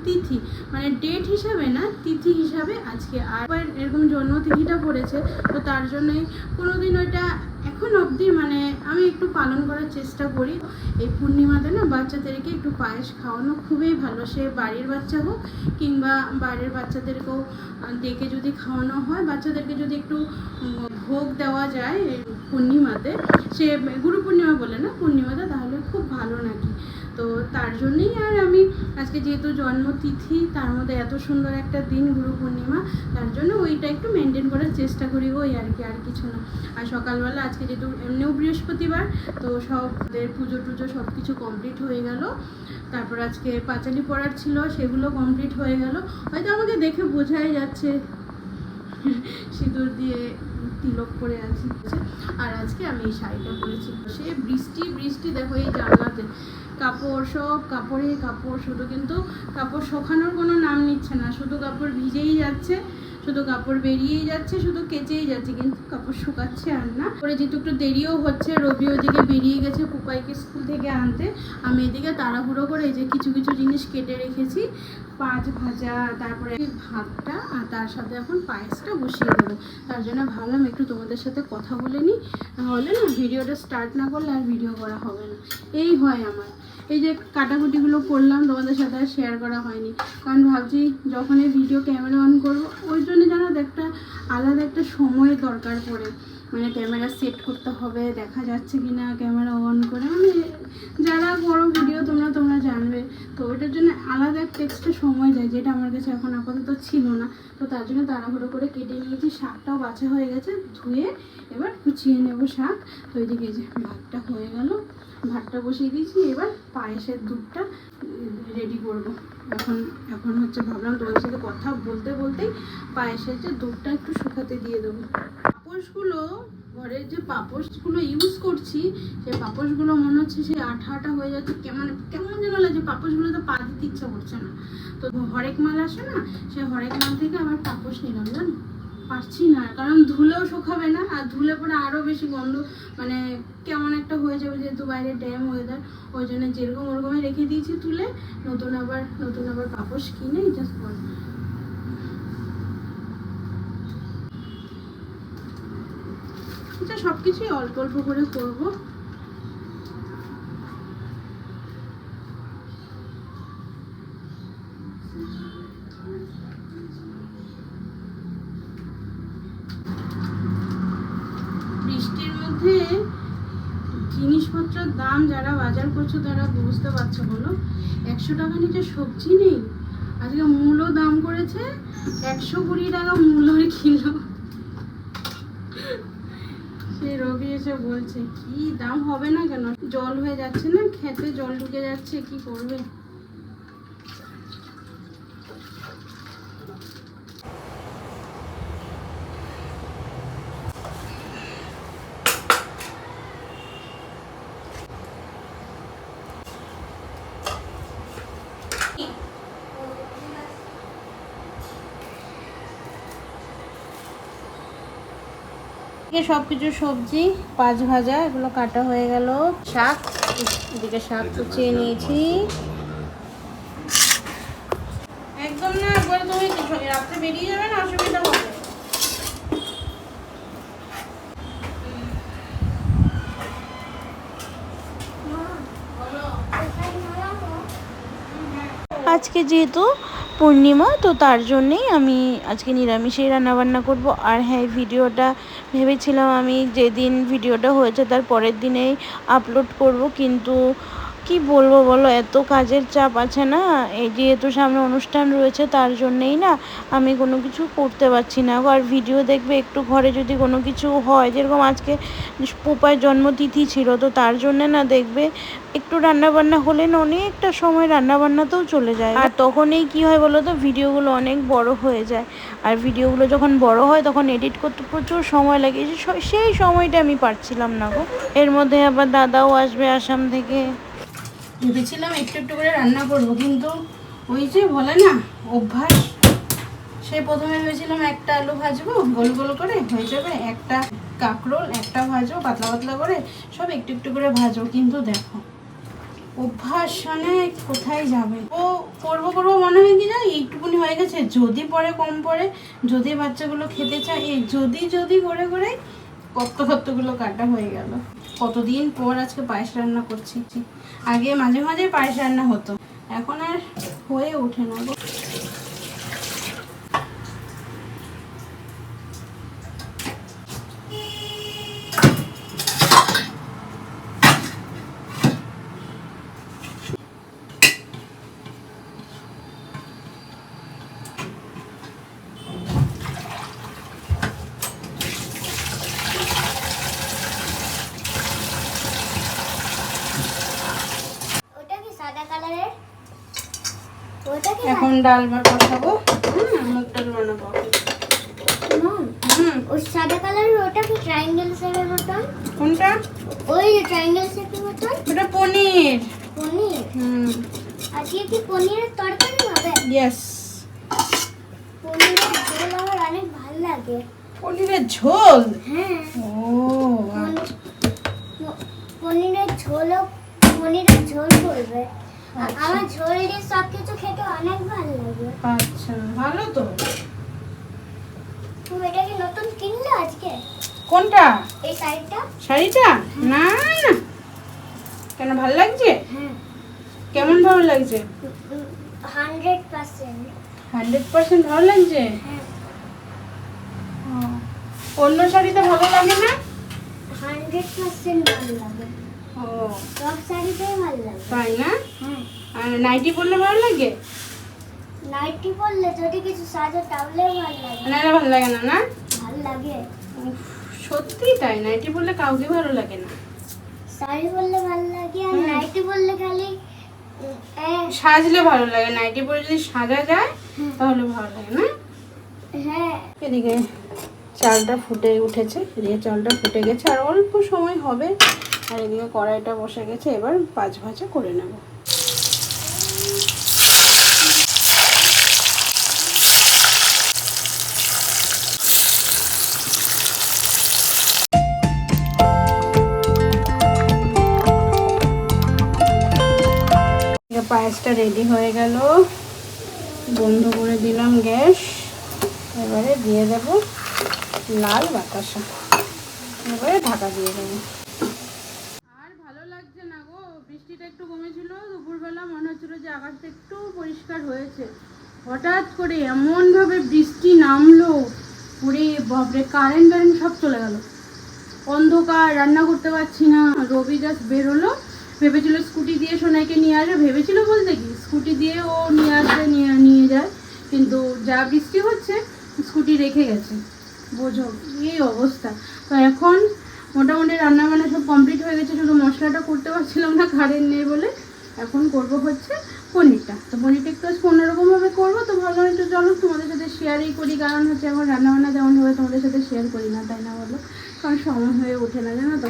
জন্মতিথি মানে ডেট হিসাবে না, তিথি হিসাবে আজকে। আর এরকম জন্মতিথিটা পড়েছে, তো তার জন্যই কোনোদিন ওইটা এখন অবধি মানে আমি একটু পালন করার চেষ্টা করি। এই পূর্ণিমাতে না বাচ্চাদেরকে একটু পায়েস খাওয়ানো খুবই ভালো। সে বাড়ির বাচ্চা হোক কিংবা বাইরের বাচ্চাদেরকেও ডেকে যদি খাওয়ানো হয়, বাচ্চাদেরকে যদি একটু ভোগ দেওয়া যায় পূর্ণিমাতে, সে গুরু পূর্ণিমা বলে না, পূর্ণিমাতে তাহলে খুব ভালো নাকি। তো তার জন্যেই আর আমি আজকে যেহেতু জন্মতিথি, তার মধ্যে এত সুন্দর একটা দিন, গুরু পূর্ণিমা, তার জন্য ওইটা একটু মেনটেন করার চেষ্টা করি ওই আর কি, আর কিছু না। আর সকালবেলা আজকে যেহেতু এমনিও বৃহস্পতিবার, তো সবদের পুজো টুজো সব কিছু কমপ্লিট হয়ে গেল। তারপর আজকে পাঁচালি পড়ার ছিল, সেগুলো কমপ্লিট হয়ে গেল। হয়তো আমাকে দেখে বোঝাই যাচ্ছে। সিঁদুর দিয়ে তিলক করে আছি। আর আজকে আমি এই শাড়িটা পরেছি। সে বৃষ্টি বৃষ্টি দেখো এই জানলাতে। কাপড়, সব কাপড়ে কাপড়, শুধু কিন্তু কাপড় শোখানোর কোনো নাম নিচ্ছে না। শুধু কাপড় ভিজেই যাচ্ছে। শুধু কাপড় বেরিয়েই যাচ্ছে, শুধু কেচেই যাচ্ছে, কিন্তু কাপড় শুকাচ্ছে আর না। পরে যেহেতু একটু দেরিও হচ্ছে, রবি ওদিকে বেরিয়ে গেছে পুপাইকে স্কুল থেকে আনতে। আমি এদিকে তাড়াহুড়ো করে এই যে কিছু কিছু জিনিস কেটে রেখেছি, পাঁচ ভাজা, তারপরে ভাতটা আর তার সাথে এখন পায়েসটা বসিয়ে দেবো। তার জন্য ভাবলাম একটু তোমাদের সাথে কথা বলে নিই। নাহলে না, ভিডিওটা স্টার্ট না করলে আর ভিডিও করা হবে না। এই হয় আমার। এই যে কাটাকুটিগুলো করলাম, তোমাদের সাথে আর শেয়ার করা হয়নি। কারণ ভাবছি যখন এই ভিডিও ক্যামেরা অন করব, ওই জন্য যেন একটা আলাদা একটা সময় দরকার পড়ে। মানে ক্যামেরা সেট করতে হবে, দেখা যাচ্ছে কি না ক্যামেরা অন করে। মানে যারা বড় ভিডিও তোমরা তোমরা জানবে। তো ওইটার জন্য আলাদা একটা এক্সট্রা সময় যায় যেটা আমার কাছে এখন আপাতত ছিল না। তো তার জন্য তাড়াহুড়ো করে কেটে নিয়েছি, শাকটাও বাছা হয়ে গেছে, ধুয়ে এবার কুচিয়ে নেব শাক। তো ওইদিকে যে ভাতটা হয়ে গেল। ভাতটা বসিয়ে দিয়েছি, এবার পায়েসের দুধটা রেডি করব। এখন এখন হচ্ছে ভাবলাম তোমাদের সাথে কথা বলতে বলতেই পায়েসের যে দুধটা একটু শুকাতে দিয়ে দেবো। পাপোশগুলো, ঘরের যে পাপোশগুলো ইউজ করছি, সেই পাপোশগুলো মনে হচ্ছে সেই আঠা আঠা হয়ে যাচ্ছে। কেমন কেমন যেন লাগছে, পাপোশগুলো তো পা দিতে ইচ্ছা করছে না। তো হরেক মাল আসে না সেই হরেক মাল থেকে আবার পাপোশ নিলাম, জানো? পারছি না, কারণ ধুলেও শুকাবে না, আর ধুলে পরে আরও বেশি গন্ধ মানে কেমন একটা হয়ে যাবে যেহেতু বাইরে ড্যাম ওয়েদার ওই জন্য যেরকম ওরকমই রেখে দিয়েছি তুলে, নতুন আবার নতুন আবার পাপোশ কিনে জাস্ট এটা সব কিছুই অল্প অল্প করে করব। যারা বাজার করছ তারা বুঝতে পারছ, বলো। একশো টাকা নিচে সবজি নেই? আজকে মূলও দাম করেছে, একশো কুড়ি টাকা মূলোর কিলো। সে রবি এসে বলছে, কি দাম হবে না কেন? জল হয়ে যাচ্ছে না, খেতে জল ঢুকে যাচ্ছে, কি করবে এদিকে সব কিছু সবজি, পাঁচ ভাজা, এগুলো কাটা হয়ে গেল। শাক, এদিকে শাক কুচিয়ে নিয়েছি। একদম না, একবারে তুমি কিছু রাত্রে বেরিয়ে যাবে অসুবিধা হবে। আজকে যেহেতু পূর্ণিমা, তো তার জন্যেই আমি আজকে নিরামিষেই রান্নাবান্না করব। আর হ্যাঁ ভিডিওটা ভেবেছিলাম আমি যেদিন ভিডিওটা হয়েছে তার পরের দিনেই আপলোড করব, কিন্তু কি বলব বলো এত কাজের চাপ আছে না? এই যেহেতু সামনে অনুষ্ঠান রয়েছে তার জন্যেই না আমি কোনো কিছু করতে পারছি না। আর ভিডিও দেখবে একটু ঘরে যদি কোনো কিছু হয় যেরকম আজকে পোপার জন্মতিথি ছিল তো তার জন্যে না দেখবে একটু রান্নাবান্না হলে না অনেকটা সময় রান্নাবান্নাতেও চলে যায়। আর তখনই কি হয় বলো তো ভিডিওগুলো অনেক বড় হয়ে যায়। আর ভিডিওগুলো যখন বড় হয় তখন এডিট করতে প্রচুর সময় লাগে। সেই সময়টা আমি পারছিলাম না গো। এর মধ্যে আবার দাদাও আসবে আসাম থেকে। ভেবেছিলাম একটু একটু করে রান্না করব, কিন্তু ওই যে বলে না, অভ্যাস। সেই প্রথমে ভেবেছিলাম একটা আলু ভাজবো, গোল গোল করে হয়ে যাবে। একটা কাঁকরোল, একটা ভাজবো, পাতলা পাতলা করে সব একটু একটু করে ভাজবো। কিন্তু দেখো, অভ্যাস মানে কোথায় যাবে? ও করব করব মনে হয় কি জানি, এইটুকুনি হয়ে গেছে। যদি পরে কম পড়ে, যদি বাচ্চাগুলো খেতে চায়, এই যদি যদি করে করে কত কতগুলো কাটা হয়ে গেল। কতদিন পর আজকে পায়েস রান্না করছি? আগে মাঝে মাঝে পায়েস রান্না হতো। এখন আর হয়ে ওঠে না গো ওটা কি সাদা কালারের ওটা কি এখন ডাল ভাত বসাবো। হুম মুগ ডাল বানাবো হুম হুম। ওই সাদা কালারের ওটা কি ট্রায়াঙ্গেল শেপের মতন? কোনটা? ওই যে ট্রায়াঙ্গেল শেপের মতন? ওটা পনির। পনির? হুম। আজকে কি পনিরের তরকারি হবে? ইয়েস পনিরের ঝোল আমার অনেক ভালো লাগে। পনিরের ঝোল? হ্যাঁ। ও পনিরের ঝোলও পনিরের ঝোল করবে। আমার ঝোল দিয়ে সব কিছু খেতে অনেক ভালো লাগে। আচ্ছা ভালো তো। তুমি এটা কি নতুন কিনলে আজকে? কোনটা? এই শাড়িটা? শাড়িটা? না না। কেন ভালো লাগছে? হ্যাঁ। কেমন ভালো লাগছে? Hundred percent. হান্ড্রেড পার্সেন্ট ভালো লাগছে? হ্যাঁ। অন্য শাড়িতে ভালো লাগে না? হান্ড্রেড পার্সেন্ট ভালো লাগে। ও। সব শাড়িতেই ভালো লাগে। তাই না? আর নাইটি পরলে ভালো লাগে? নাইটি পরলে যদি কিছু সাজো ভালো লাগে। না ভালো লাগে না না? ভালো লাগে। সত্যি তাই? নাইটি পরলে কাউকে ভালো লাগে না। শাড়ি পরলে ভালো লাগে আর নাইটি পরলে খালি সাজলে ভালো লাগে। নাইটি পরে যদি সাজা যায় তাহলে ভালো লাগে না? হ্যাঁ। এদিকে চালটা ফুটে উঠেছে। এদিকে চালটা ফুটে গেছে। আর অল্প সময় হবে। আর এদিকে কড়াইটা বসে গেছে, এবার পাঁচ ভাজা করে নেব। পায়েসটা রেডি হয়ে গেল। বন্ধ করে দিলাম গ্যাস। এবারে দিয়ে দেব লাল বাতাসা। এবারে ঢাকা দিয়ে দেবো আর ভালো লাগছে না গো বৃষ্টিটা একটু কমেছিল, দুপুরবেলা মনে হচ্ছিল যে আকাশটা একটু পরিষ্কার হয়েছে। হঠাৎ করে এমনভাবে বৃষ্টি নামলো পুরে বাপরে কারেন্ট কারেন্ট সব চলে গেল। অন্ধকার, রান্না করতে পারছি না, রবি জাস্ট বেরোলো, ভেবেছিল স্কুটি দিয়ে সোনাইকে নিয়ে আসবে, ভেবেছিল বলতে কি স্কুটি দিয়ে ও নিয়ে আসবে, নিয়ে নিয়ে যায়, কিন্তু যা বৃষ্টি হচ্ছে স্কুটি রেখে গেছে। বোঝো, এই অবস্থা। তো এখন মোটামুটি রান্না বান্না সব কমপ্লিট হয়ে গেছে, শুধু মশলাটা করতে পারছিলাম না, কারেন্ট নেই বলে। এখন করব হচ্ছে পনিরটা। তো পনিরটা একটু অন্যরকমভাবে করব, তো ভাবলাম একটু চলো তোমাদের সাথে শেয়ারই করি, কারণ হচ্ছে এখন রান্নাবান্না তেমনভাবে তোমাদের সাথে শেয়ার করি না, তাই না বলো? কারণ সময় হয়ে ওঠে না, জানো তো?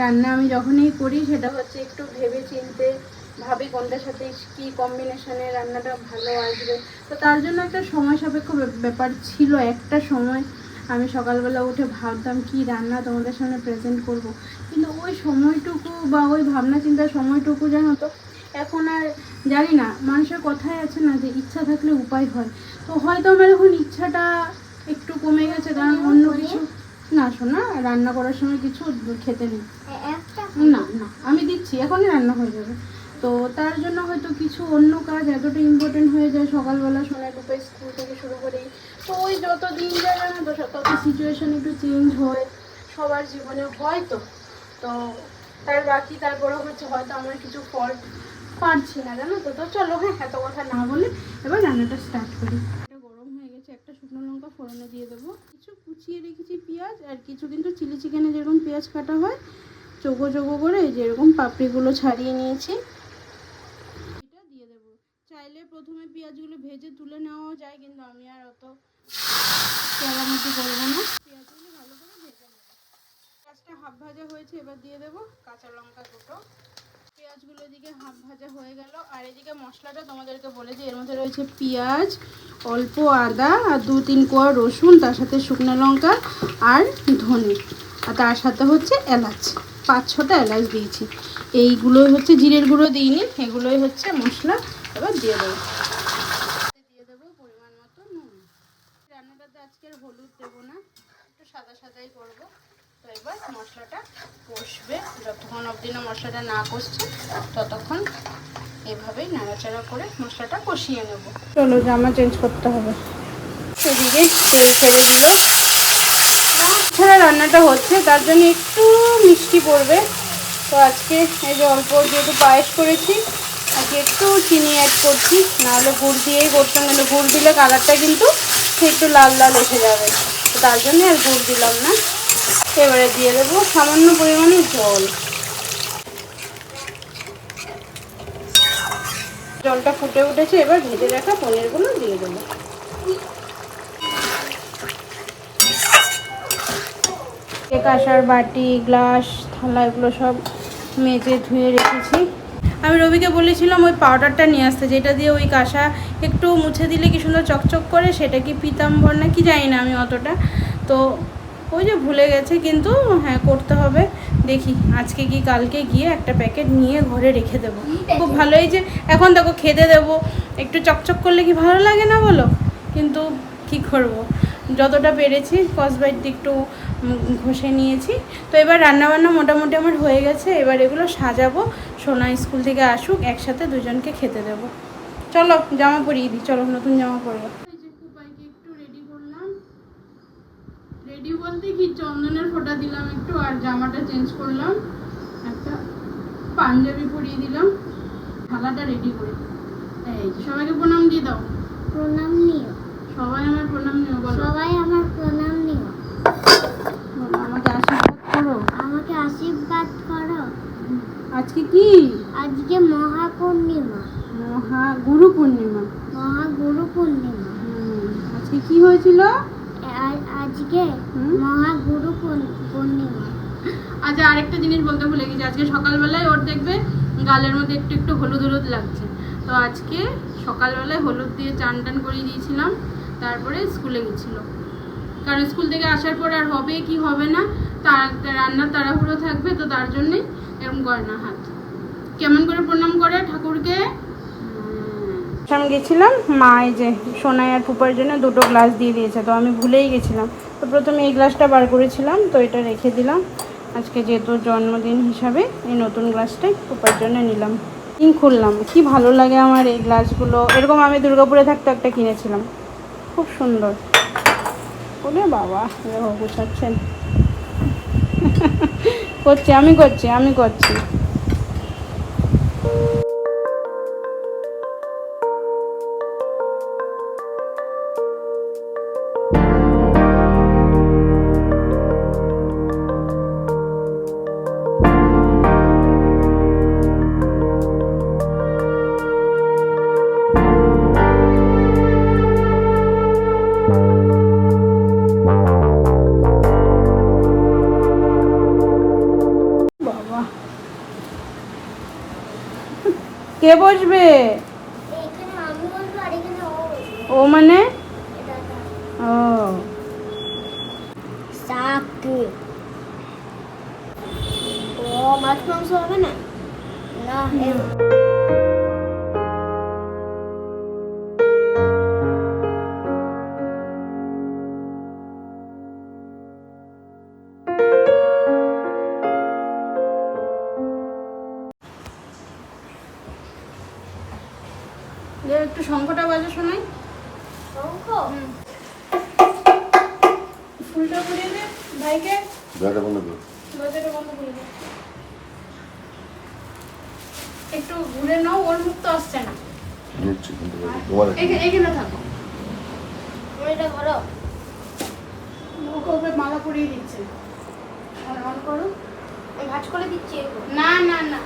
রান্না আমি যখনই করি, সেটা হচ্ছে একটু ভেবে চিনতে ভাবি কোনটার সাথে কী কম্বিনেশনে রান্নাটা ভালো আসবে। তো তার জন্য একটা সময় সাপেক্ষ ব্যাপার ছিল, একটা সময় আমি সকালবেলা উঠে ভাবতাম কি রান্না তোমাদের সামনে প্রেজেন্ট করব। কিন্তু ওই সময়টুকু বা ওই ভাবনা চিন্তার সময়টুকু জানো তো? এখন আর জানি না মানুষের কথাই আছে না যে ইচ্ছা থাকলে উপায় হয়। তো হয়তো আমার এখন ইচ্ছাটা একটু কমে গেছে কারণ অন্য কিছু না শোনা রান্না করার সময় কিছু খেতে নেই। না না আমি দিচ্ছি এখনই রান্না হয়ে যাবে। তো তার জন্য হয়তো কিছু অন্য কাজ এতটা ইম্পর্টেন্ট হয়ে যায়। সকালবেলা সোনার রূপে স্কুল থেকে শুরু করেই তো ওই যত দিন যায় না তো তত সিচুয়েশন একটু চেঞ্জ হয়। সবার জীবনে হয় তো। তো তার বাকি তারপরে হচ্ছে হয়তো আমার কিছু ফল্ট পারছি না, জানো তো। তো চলো হ্যাঁ এত কথা না বলে এবার রান্নাটা স্টার্ট করি। গরম হয়ে গেছে, একটা শুকনো লঙ্কা ফোড়নে দিয়ে দেবো। কিছু কুচিয়ে রেখেছি পেঁয়াজ আর কিছু কিন্তু চিলি চিকেনে যেরকম পেঁয়াজ কাটা হয়, চোখো চোখো করে যেরকম পাপড়িগুলো ছাড়িয়ে নিয়েছি এটা দিয়ে দেবো চাইলে প্রথমে পেঁয়াজগুলো ভেজে তুলে নেওয়াও যায়, কিন্তু আমি আর অত কেরামতি করব না। পেঁয়াজগুলো ভালো করে ভেজে নেব। পেঁয়াজটা হাফ ভাজা হয়েছে, এবার দিয়ে দেবো কাঁচা লঙ্কা দুটো পেঁয়াজগুলো এদিকে হাফ ভাজা হয়ে গেল, আর এদিকে মশলাটা তোমাদেরকে বলেছি এর মধ্যে রয়েছে পেঁয়াজ, অল্প আদা, আর দু তিন কোয়া রসুন, তার সাথে শুকনো লঙ্কা আর ধনে। আর তার সাথে হচ্ছে এলাচ, পাঁচ ছটা এলাচ দিয়েছি। এইগুলোই হচ্ছে জিরের গুঁড়ো দিইনি, এগুলোই হচ্ছে মশলা এবার দিয়ে দেবো। দিয়ে দেবো পরিমাণ মতো নুন। রান্নাটাতে আজকে হলুদ দেবো না একটু সাদা সাদাই করব। তো এবার মশলাটা কষবে। যতক্ষণ অবধি না মশলাটা না কষছে ততক্ষণ এভাবেই নাড়াচাড়া করে মশলাটা কষিয়ে নেব। চলো জামা চেঞ্জ করতে হবে। এদিকে তেল ছেড়ে দিল। ছাড়া রান্নাটা হচ্ছে তার জন্য একটু মিষ্টি পড়বে। তো আজকে এই যে অল্প যেহেতু পায়েস করেছি একটু চিনি অ্যাড করছি, নাহলে গুড় দিয়েই করতাম কিন্তু গুড় দিলে কালারটা কিন্তু একটু লাল লাল এসে যাবে। তো তার জন্য আর গুড় দিলাম না। এবারে দিয়ে দেবো সামান্য পরিমাণে জল। জলটা ফুটে উঠেছে, এবার ভেজে রাখা পনিরগুলো দিয়ে দেবো। কাঁসার বাটি, গ্লাস, থালা, এগুলো সব মেজে ধুয়ে রেখেছি। আমি রবিকে বলেছিলাম ওই পাউডারটা নিয়ে আসতে যেটা দিয়ে ওই কাঁসা একটু মুছে দিলে কি সুন্দর চকচক করে সেটা কি পিতাম্বর না কি জানি না আমি অতটা। তো ওই যে ভুলে গেছে কিন্তু হ্যাঁ করতে হবে। দেখি আজকে কি কালকে গিয়ে একটা প্যাকেট নিয়ে ঘরে রেখে দেবো। খুব ভালোই যে এখন দেখো খেতে দেবো। একটু চকচক করলে কি ভালো লাগে না বলো? কিন্তু কি করব? যতটা পেরেছি কসবাইট একটু ঘষে নিয়েছি। তো এবার রান্নাবান্না মোটামুটি আমার হয়ে গেছে। এবার এগুলো সাজাবো সোনা স্কুল থেকে আসুক একসাথে দুজনকে খেতে দেবো। চলো জামা পরিয়ে দিই। চলো নতুন জামা পরবো। একটু রেডি করলাম। রেডি বলতে কি চন্দনের ফোঁটা দিলাম একটু আর জামাটা চেঞ্জ করলাম। একটা পাঞ্জাবি পরিয়ে দিলাম। থালাটা রেডি করে এই সবাইকে প্রণাম দিয়ে দাও। প্রণাম নিও। সবাই আমার প্রণাম নিও বলো। সবাই আমার প্রণাম নিও বলো আমাকে আশীর্বাদ করো আমাকে আশীর্বাদ করো। আজকে কি? আজকে মহা পূর্ণিমা মহা গুরু পূর্ণিমা মহা গুরু পূর্ণিমা আজকে কি হয়েছিল? আজকে মহা গুরু পূর্ণিমা আচ্ছা আরেকটা জিনিস বলতে ভুলে গেছি। আজকে সকালবেলায় ওর দেখবে গালের মধ্যে একটু একটু হলুদ হলুদ লাগছে। তো আজকে সকালবেলায় হলুদ দিয়ে চান টান করিয়ে দিয়েছিলাম। তারপরে স্কুলে গেছিল। কারণ স্কুল থেকে আসার পর আর হবে কি হবে না, তার রান্নার তাড়াহুড়ো থাকবে, তো তার জন্যই এরকম করে না হাত। কেমন করে প্রণাম করে ঠাকুরকে? আমি গেছিলাম, মা এই যে সোনাই আর ফুপার জন্য দুটো গ্লাস দিয়ে দিয়েছে, তো আমি ভুলেই গেছিলাম। তো প্রথমে এই গ্লাসটা বার করেছিলাম, তো এটা রেখে দিলাম। আজকে যেহেতু জন্মদিন হিসাবে এই নতুন গ্লাসটাই ফুপার জন্য নিলাম। কিন খুললাম, কি ভালো লাগে আমার এই গ্লাসগুলো। এরকম আমি দুর্গাপুরে থাকতে একটা কিনেছিলাম। খুব সুন্দর। ওরে বাবা দেখো গুছাচ্ছেন করছি আমি করছি আমি করছি। কে বসবে? ও মানে? ও। ও মাছ মাংস হবে না? না। একটু শঙ্খটা বাজে শোনাই। শঙ্খ? ফুলটা পুড়িয়ে দে ভাইকে। দরজা বন্ধ করো। দরজাটা বন্ধ করে দে। একটু ঘুরে নাও ওর মুখ তো আসছে না। নিচ্ছি কিন্তু তোমার এখানে। থাকো। এটা করো ওকে ওকে মালা পরিয়ে দিচ্ছে। অন করো। ভাজ করে দিচ্ছি। না না না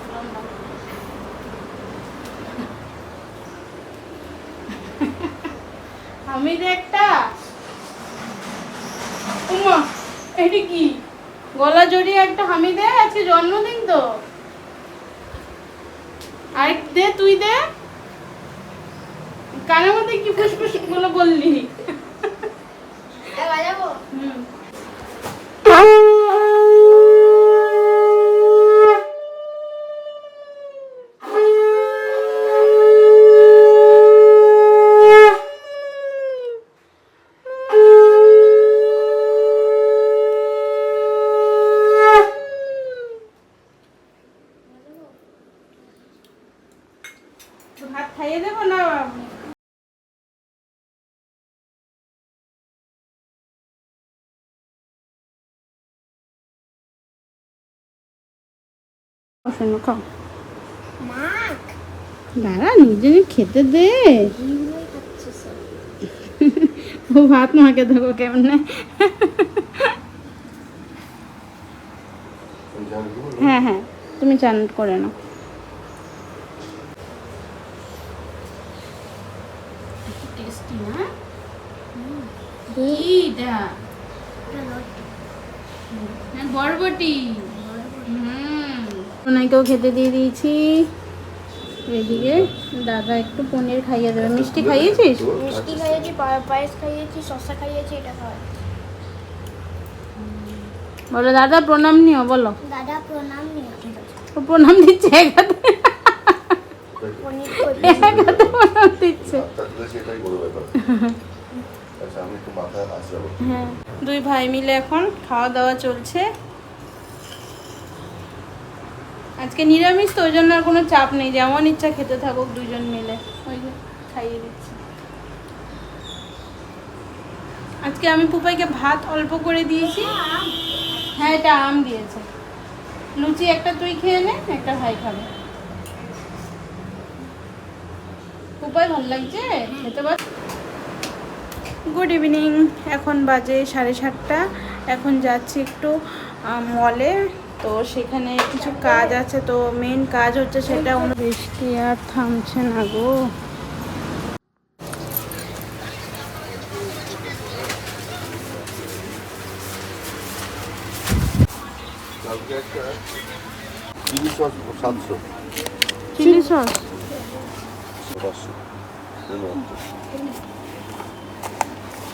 আমি একটা উমা, এটা কি? গলা জড়িয়ে একটা হামিদে আজকে জন্মদিন তো। আর দে, তুই দে। কানের মধ্যে কি ফুসফুসগুলো বললি? বাজাবো হুম ভাত খাইয়ে দেবো না? শোনো খাও। দাঁড়া নিজে খেতে দে। ও ভাত মাকে দেবো কেমনে? হ্যাঁ হ্যাঁ তুমি চান করে নাও টেস্টি না এটা হ্যাঁ বরবটি। হুম। ওনাকেও খেতে দিয়ে দিয়েছি। এদিকে দাদা একটু পনির খাইয়ে দেবে। মিষ্টি খাইয়েছিস? মিষ্টি খাইয়েছি পায়েস খাইয়েছি শসা খাইয়েছি এটা খাওয়াই বলো দাদা প্রণাম নিও বলো। দাদা প্রণাম নিও। ও প্রণাম দিচ্ছে করি একাতে প্রণাম দিচ্ছে। হ্যাঁ দুই ভাই মিলে এখন খাওয়া দাওয়া চলছে। আজকে নিরামিষ, তো ওই জন্য আর কোনো চাপ নেই, যেমন ইচ্ছা খেতে থাকুক দুজন মিলে। ওই খাইয়ে দিচ্ছি। আজকে আমি পুপাইকে ভাত অল্প করে দিয়েছি। হ্যাঁ এটা আম দিয়েছে। লুচি একটা তুই খেয়ে নে, একটা ভাই খাবে। পুপাই ভালো লাগছে? খেতে পার? গুড ইভিনিং এখন বাজে সাড়ে সাতটা। এখন যাচ্ছি একটু মলে তো সেখানে কিছু কাজ আছে। তো মেন কাজ হচ্ছে সেটা বৃষ্টি আর থামছে না গো। চিলি সস সাতশো। চিলি সস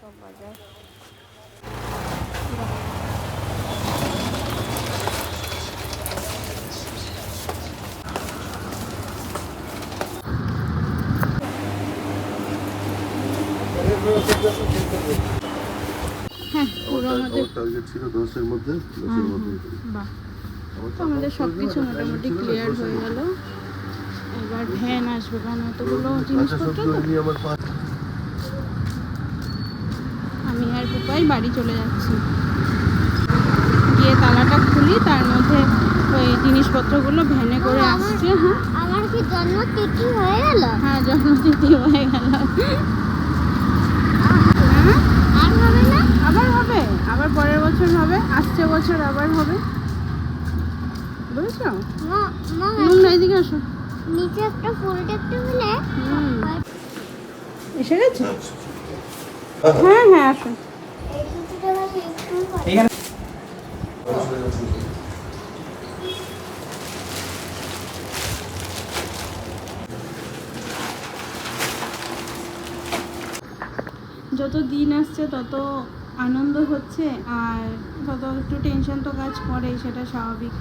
সব বাজার। হ্যাঁ পুরো আমাদের টার্গেট ছিল দশের মধ্যে দশের মধ্যে। তো আমাদের সব কিছু মোটামুটি ক্লিয়ার হয়ে গেল। এবার ভ্যান আসবে কারণ অতগুলো আচ্ছা জিনিসপত্র সত্যি তো নিয়ে আমার পাঁচ আমি আর বাড়ি চলে যাচ্ছি। গিয়ে তালাটা খুলি তার মধ্যে ওই জিনিসপত্রগুলো ভ্যানে করে আসছে হ্যাঁ। আমার কি হয়ে গেল? হ্যাঁ জন্মতিথি হয়ে গেল। হ্যাঁ? আর হবে না? আবার হবে। আবার পরের বছর হবে আসছে বছর আবার হবে। বুঝেছ? এদিকে আসো। নিচে একটা ফুল দেখতে হলে হুম। এসে গেছে? হ্যাঁ হ্যাঁ আসুন যত দিন আসছে, তত আনন্দ হচ্ছে আর তত একটু টেনশন তো কাজ করে সেটা স্বাভাবিক।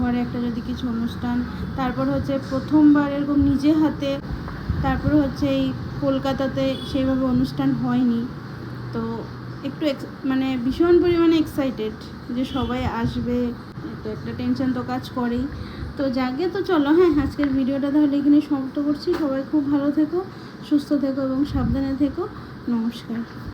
ঘরে একটা যদি কিছু অনুষ্ঠান, তারপর হচ্ছে প্রথমবার এরকম নিজে হাতে, তারপর হচ্ছে এই কলকাতাতে সেইভাবে অনুষ্ঠান হয়নি। তো একটু মানে ভীষণ পরিমাণে এক্সাইটেড যে সবাই আসবে তো একটা টেনশন তো কাজ করেই। তো যাকে তো চলো হ্যাঁ আজকের ভিডিওটা তাহলে এখানে সমাপ্ত করছি। সবাই খুব ভালো থেকো, সুস্থ থেকো এবং সাবধানে থেকো। নমস্কার।